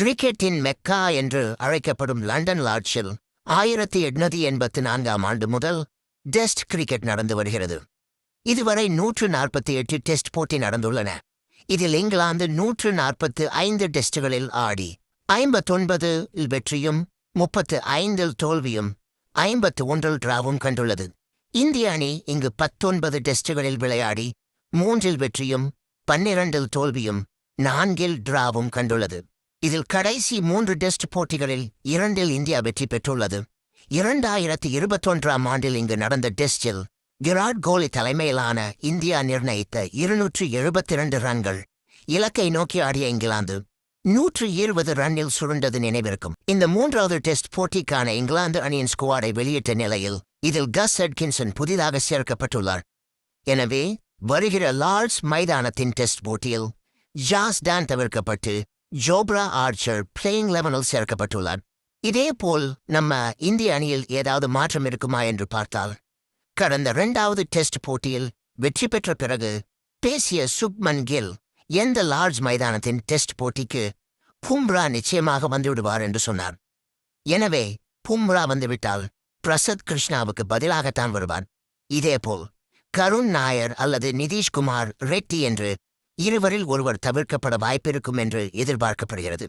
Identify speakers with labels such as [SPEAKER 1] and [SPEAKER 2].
[SPEAKER 1] கிரிக்கெட்டின் Mecca என்று அழைக்கப்படும் London லார்ட்ஸில் ஆயிரத்தி எட்நூத்தி எண்பத்தி நான்காம் ஆண்டு முதல் டெஸ்ட் கிரிக்கெட் நடந்து வருகிறது. இதுவரை நூற்று நாற்பத்தி எட்டு டெஸ்ட் போட்டி நடந்துள்ளன. இதில் இங்கிலாந்து நூற்று நாற்பத்து ஐந்து டெஸ்டுகளில் ஆடி ஐம்பத்தொன்பது வெற்றியும் முப்பத்து ஐந்தில் தோல்வியும் ஐம்பத்து ஒன்றில் டிராவும் கண்டுள்ளது. இந்திய அணி இங்கு பத்தொன்பது டெஸ்டுகளில் விளையாடி மூன்றில் வெற்றியும் பன்னிரண்டில் தோல்வியும் நான்கில் டிராவும் கண்டுள்ளது. இதில் கடைசி மூன்று டெஸ்ட் போட்டிகளில் இரண்டில் இந்தியா வெற்றி பெற்றுள்ளது. இரண்டாயிரத்தி இருபத்தொன்றாம் ஆண்டில் இங்கு நடந்த டெஸ்டில் விராட் கோலி தலைமையிலான இந்தியா நிர்ணயித்த இருநூற்று எழுபத்தி இரண்டு ரன்கள் இலக்கை நோக்கி ஆடிய இங்கிலாந்து நூற்று இருபது ரன்னில் சுருண்டது நினைவிருக்கும். இந்த மூன்றாவது டெஸ்ட் போட்டிக்கான இங்கிலாந்து அணியின் ஸ்குவாடை வெளியிட்ட நிலையில் இதில் கஸ் அட்கின்சன் புதிதாக சேர்க்கப்பட்டுள்ளார். எனவே வருகிற லார்ட்ஸ் மைதானத்தின் டெஸ்ட் போட்டியில் ஜாஸ் டான் தவிர்க்கப்பட்டு ஜோப்ரா ஆர்ச்சர் பிளேயிங் லெவனில் சேர்க்கப்பட்டுள்ளார். இதேபோல் நம்ம இந்திய அணியில் ஏதாவது மாற்றம் இருக்குமா என்று பார்த்தால் கடந்த இரண்டாவது டெஸ்ட் போட்டியில் வெற்றி பெற்ற பிறகு பேசிய சுப்மன் கில் எந்த லார்ஜ் மைதானத்தின் டெஸ்ட் போட்டிக்கு பும்ரா நிச்சயமாக வந்துவிடுவார் என்று சொன்னார். எனவே பும்ரா வந்துவிட்டால் பிரசத் கிருஷ்ணாவுக்கு பதிலாகத்தான் வருவார். இதேபோல் கருண் நாயர் அல்லது நிதிஷ்குமார் ரெட்டி என்று இருவரில் ஒருவர் தவிர்க்கப்பட வாய்ப்பிருக்கும் என்று எதிர்பார்க்கப்படுகிறது.